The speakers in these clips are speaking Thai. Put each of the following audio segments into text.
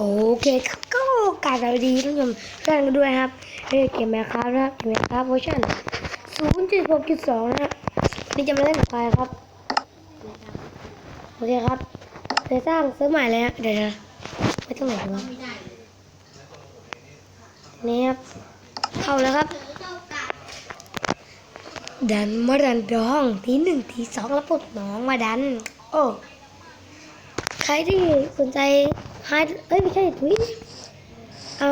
โอเคครับก็กาบสวัสดีท่านผู้ชมทุกท่านกันด้วยครับเล่นเกมแมคครับนะครับเกมแมคครับเวอร์ชัน0.6.2นะครับนี่จะมาเล่นกับใครครับโอเคครับจะสร้างซิร์ฟใหม่เลยฮะเดี๋ยวนะไม่ต้องไหนวะนี่ครับเข้าแล้วครับ ดันมาดันดองทีหนึ่งทีสองแล้วปลดน้องมาดัน โอ้ใครที่สนใจ ฮาร์ดเอ้ยไม่ใช่ทวิต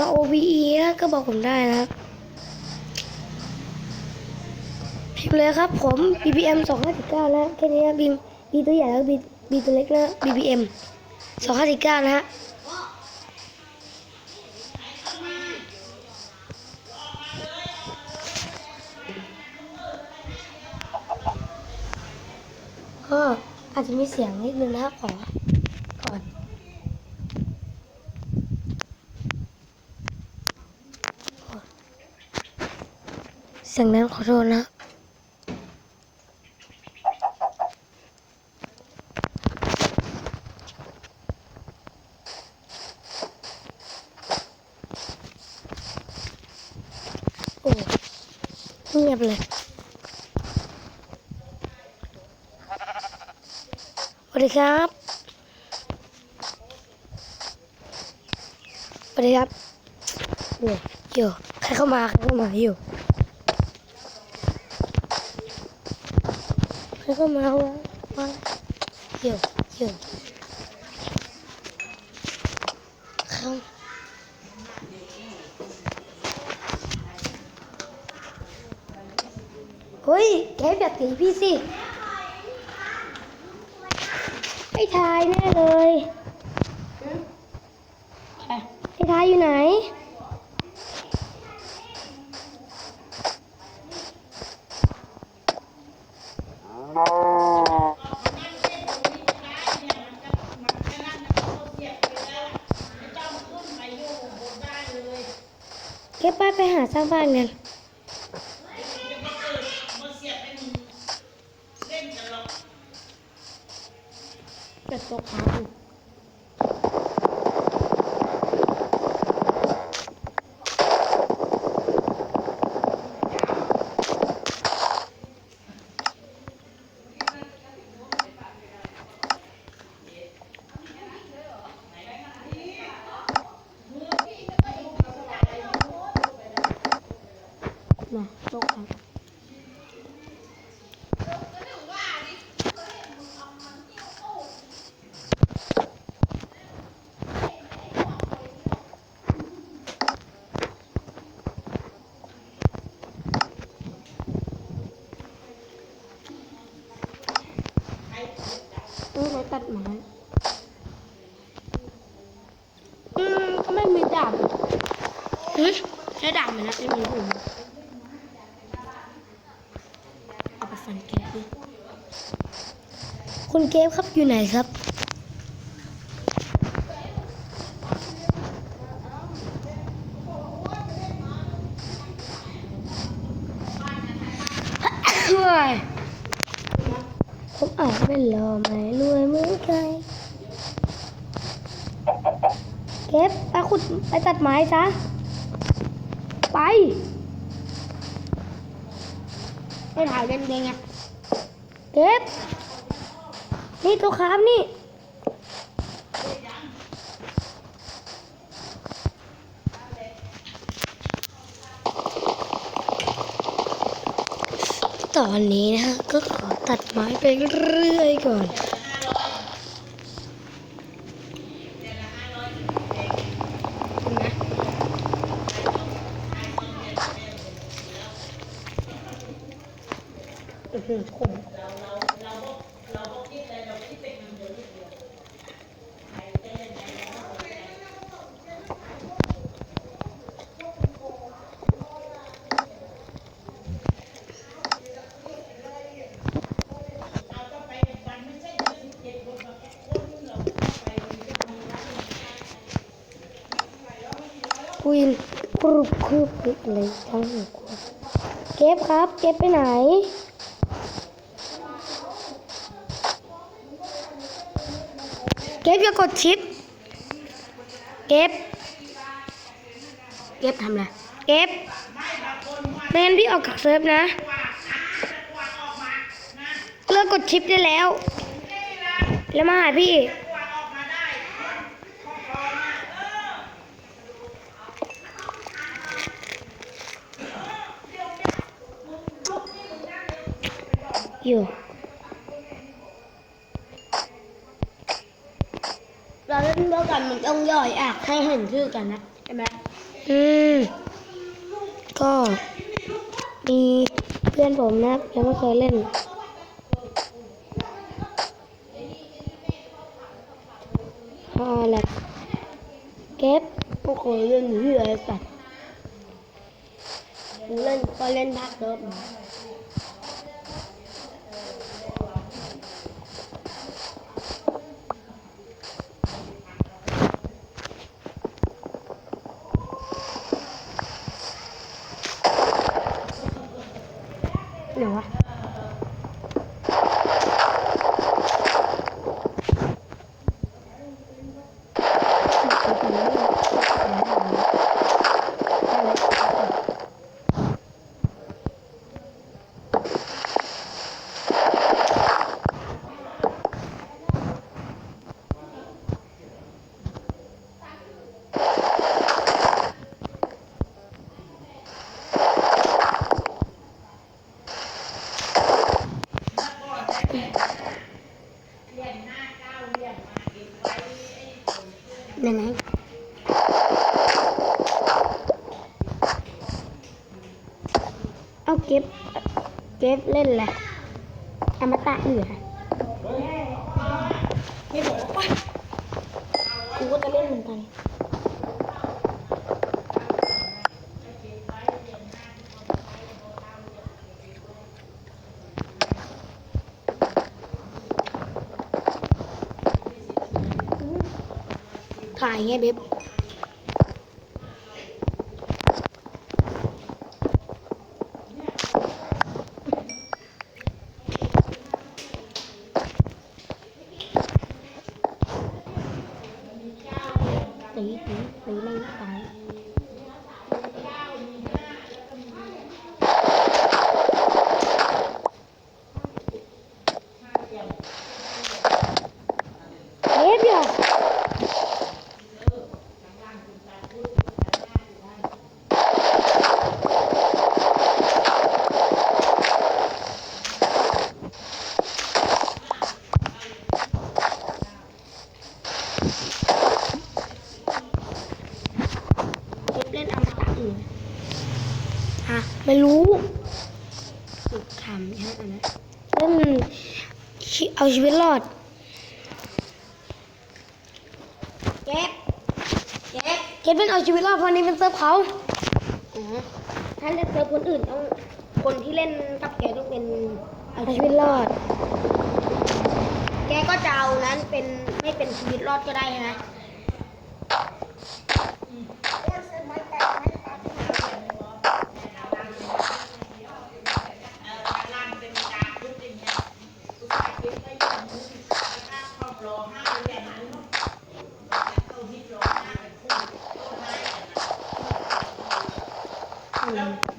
R O V E ก็บอกผมได้นะครับพิมพ์เลยครับผม B B M 259นะแค่นี้นะบีมบีตัวใหญ่แล้วบีบีตัวเล็กนะ B B M 259นะฮะก็อาจจะมีเสียงนิดนึงนะครับขอก่อน สียงนั้นขอโทษนะโอ้เงียบเลยสวัสดีครับสวัสดีครับโอ้โยใครเข้ามา ใครเข้ามาอยู่ ใครเข้ามาวะมาอยู่อยู่เข้าเฮ้ย แกแบบตีพี่สิให้ทายแน่เลยให้ทายอยู่ไหน ไปหาสร้างบ้านกัน มาตกค้างเออไว้ตัดไม้อืมก็ไม่มีดาบอืมใช้ดาบไหมนะไม่มีผมเอาไปฟันเกฟดิ คุณเกฟครับอยู่ไหนครับช่วยผมอาจไม่หล่อไม่รวยเหมือนใครเก็บไปขุดไปตัดไม้ซะ ไปไปถ่ายกันเองไงเก็บ นี่ตัวครามนี่ตอนนี้นะฮะก็ขอตัดไม้ไปเรื่อยก่อนคุ ณนะอื้อหือขมคุยกรุบกรุบเลยทั้งหัวกรุบเก็บครับ เก็บไปไหน เก็บอย่ากดชิป เก็บ เก็บทำอะไร เก็บไม่งั้นพี่ออกจากเซิร์ฟนะ เลิกกดชิปได้แล้ว แล้วมาหาพี่อยู่ กันมันต้องย่อยอะให้เห็นชื่อกันนะใช่ไหมอืมก็มีเพื่อนผมนะครับยังไม่เคยเล่นอ่าแหละเก็บพวกเคยเล่นอยู่ที่อะไรสัตว์กูเล่นก็เล่นภาคเซิร์ ฟมา เดี๋ยววะยังไงเอาเก็บ เก็บเล่นแหละอมตะเหลือกูก็จะเล่นเหมือนกัน ถ่ายไงเบบตีตีตีไม่ตาย เก็บอย่าเก็บเล่นอมตะเหลือฮะไม่รู้ สุดขำใช่ไหม เล่นชีเอาชีวิตรอดเก็บเก็บเก็บเป็นเอาชีวิตรอดเพราะนี้เป็นเซิร์ฟเขาอ๋อถ้าเล่นเซิร์ฟคนอื่นต้องคนที่เล่นกับแกต้องเป็นเอาชีวิตรอด แกก็จะเอานั้นเป็นไม่เป็นชีวิตรอดก็ได้นะ Дякую.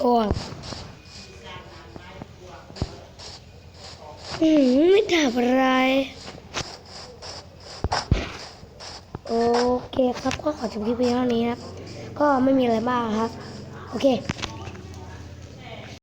โอ้ยอืมไม่ทำอะไร โอเคครับ ก็ขอจบคลิปเพียงเท่านี้ครับ ก็ไม่มีอะไรมากครับ โอเค